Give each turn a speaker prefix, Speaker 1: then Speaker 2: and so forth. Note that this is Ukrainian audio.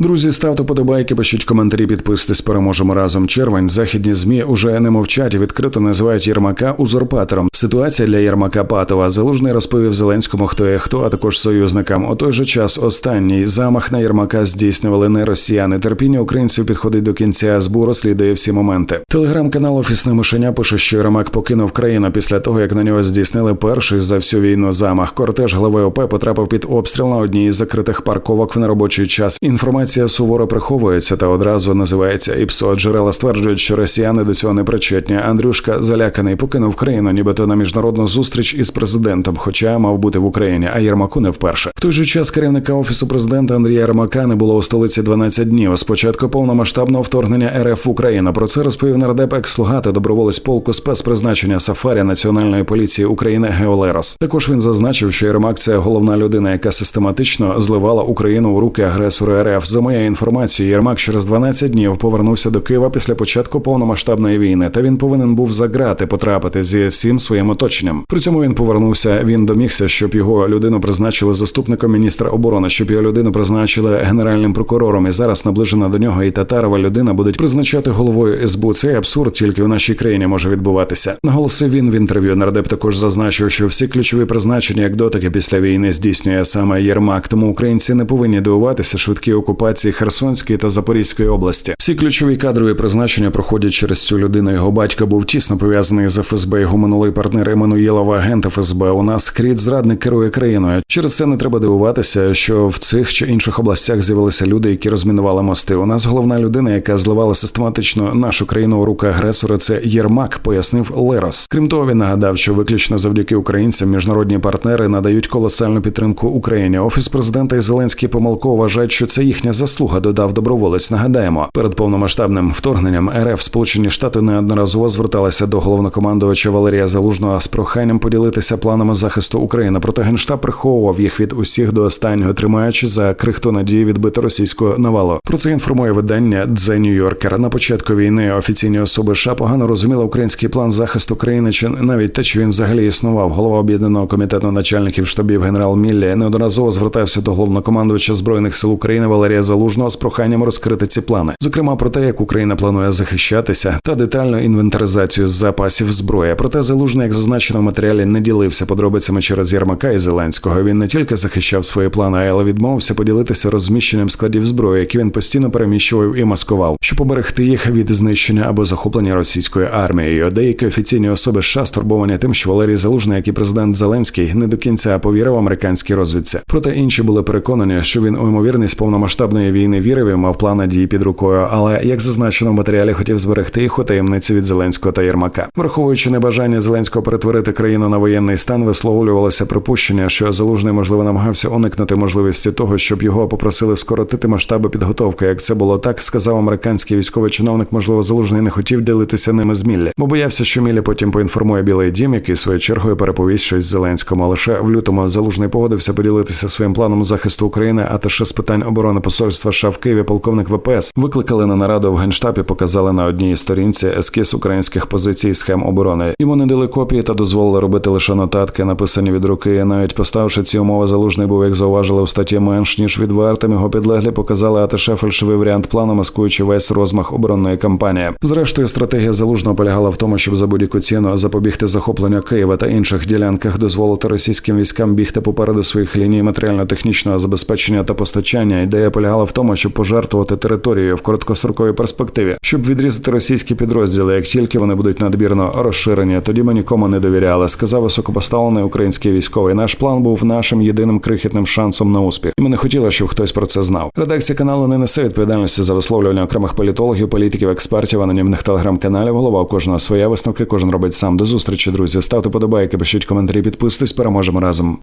Speaker 1: Друзі, ставте подобайки, пишіть коментарі, підписуйтесь, переможемо разом. Червень. Західні змі уже не мовчать відкрито називають Єрмака узурпатором. Ситуація для Єрмака патова. Залужний розповів Зеленському, хто є хто, а також союзникам. У той же час останній замах на Єрмака здійснювали не росіяни. Терпіння українців підходить до кінця. СБУ розслідує всі моменти. Телеграм-канал Офісне мишеня пише, що Єрмак покинув країну після того, як на нього здійснили перший за всю війну замах. Кортеж глави ОП потрапив під обстріл на одній із закритих парковок в неробочий час. Інформація суворо приховується та одразу називається ІПСО. Джерела стверджують, що росіяни до цього не причетні. Андрюшка заляканий покинув країну, нібито на міжнародну зустріч із президентом, хоча мав бути в Україні, а Єрмаку не вперше. В той же час керівника офісу президента Андрія Єрмака не було у столиці 12 днів. Спочатку повномасштабного вторгнення РФ в Україну. Про це розповів нардеп екс-слуга доброволець полку спецпризначення Сафарі Національної поліції України Геолерос. Також він зазначив, що Єрмак це головна людина, яка систематично зливала Україну у руки агресору РФ. За моєю інформацією, Єрмак через 12 днів повернувся до Києва після початку повномасштабної війни. Та він повинен був за грати потрапити зі всім своїм оточенням. При цьому він повернувся. Він домігся, щоб його людину призначили заступником міністра оборони, щоб його людину призначили генеральним прокурором. І зараз наближена до нього і татарова людина будуть призначати головою СБУ. Цей абсурд тільки в нашій країні може відбуватися. Наголосив він в інтерв'ю. Нардеп також зазначив, що всі ключові призначення, як дотики після війни, здійснює саме Єрмак. Тому українці не повинні дивуватися швидкій окупації Херсонської та Запорізької області. Всі ключові кадрові призначення проходять через цю людину. Його батько був тісно пов'язаний з ФСБ. Його минулий партнер Еммануєлова, агент ФСБ. У нас кріт зрадник керує країною. Через це не треба дивуватися, що в цих чи інших областях з'явилися люди, які розмінували мости. У нас головна людина, яка зливала систематично нашу країну у руки агресора. Це Єрмак, пояснив Лерос. Крім того, він нагадав, що виключно завдяки українцям міжнародні партнери надають колосальну підтримку Україні. Офіс президента і Зеленський помилково вважають, що це їхня заслуга. Додав доброволець. Нагадаємо, перед повномасштабним вторгненням РФ Сполучені Штати неодноразово зверталися до головнокомандувача Валерія Залужного з проханням поділитися планами захисту України. Проте генштаб приховував їх від усіх до останнього, тримаючи за крихту надії відбити російську навалу. Про це інформує видання The New Yorker. На початку війни офіційні особи США погано розуміли український план захисту країни, чи навіть те, чи він взагалі існував. Голова об'єднаного комітету начальників штабів генерал Міллі неодноразово звертався до головнокомандувача збройних сил України Валерія Залужного з проханням розкрити ці плани, зокрема про те, як Україна планує захищатися, та детальну інвентаризацію запасів зброї. Проте залужний, як зазначено в матеріалі, не ділився подробицями через Єрмака і Зеленського. Він не тільки захищав свої плани, але відмовився поділитися розміщенням складів зброї, які він постійно переміщував і маскував, щоб поберегти їх від знищення або захоплення російською армією. Деякі офіційні особи США стурбовані тим, що Валерій Залужний, як і президент Зеленський, не до кінця повірив американській розвідці. Проте інші були переконані, що він у ймовірність повномасштабної війни вірив і мав плани дії під рукою. Але як зазначено в матеріалі, хотів зберегти їх у таємниці від Зеленського та Єрмака, враховуючи небажання Зеленського перетворити країну на воєнний стан, висловлювалося припущення, що залужний можливо намагався уникнути можливості того, щоб його попросили скоротити масштаби підготовки. Як це було так, сказав американський військовий чиновник. Можливо, залужний не хотів ділитися ними з Міллі, бо боявся, що Міллі потім поінформує Білий Дім, який своєю чергою переповість щось Зеленському. Лише в лютому залужний погодився поділитися своїм планом захисту України, а також з питань оборони посольства США в Києві. Полковник ВПС викликали на нараду в генштабі, показали на одній сторінці ескіз українських позицій схем оборони. Йому не дали копії та дозволили робити лише нотатки, написані від руки. Навіть поставивши ці умови, залужний був, як зауважили у статті менш ніж відвертим. Його підлеглі показали АТШ фальшивий варіант плану, маскуючи весь розмах оборонної кампанії. Зрештою, стратегія залужного полягала в тому, щоб за будь-яку ціну запобігти захопленню Києва та інших ділянках, дозволити російським військам бігти попереду своїх ліній матеріально-технічного забезпечення та постачання. Ідея полягала в тому, щоб пожертвувати територією в короткостроковій перспективі, щоб відрізати російські підрозділи. Як тільки вони будуть надмірно розширені, тоді ми нікому не довіряли. Сказав високопоставлений український військовий. Наш план був нашим єдиним крихітним шансом на успіх, і ми не хотіли, щоб хтось про це знав. Редакція каналу не несе відповідальності за висловлювання окремих політологів, політиків, експертів, анонімних телеграм-каналів. Голова кожного своя висновки. Кожен робить сам. До зустрічі, друзі. Ставте подобайки, пишіть коментарі, підписуйтесь. Переможемо разом.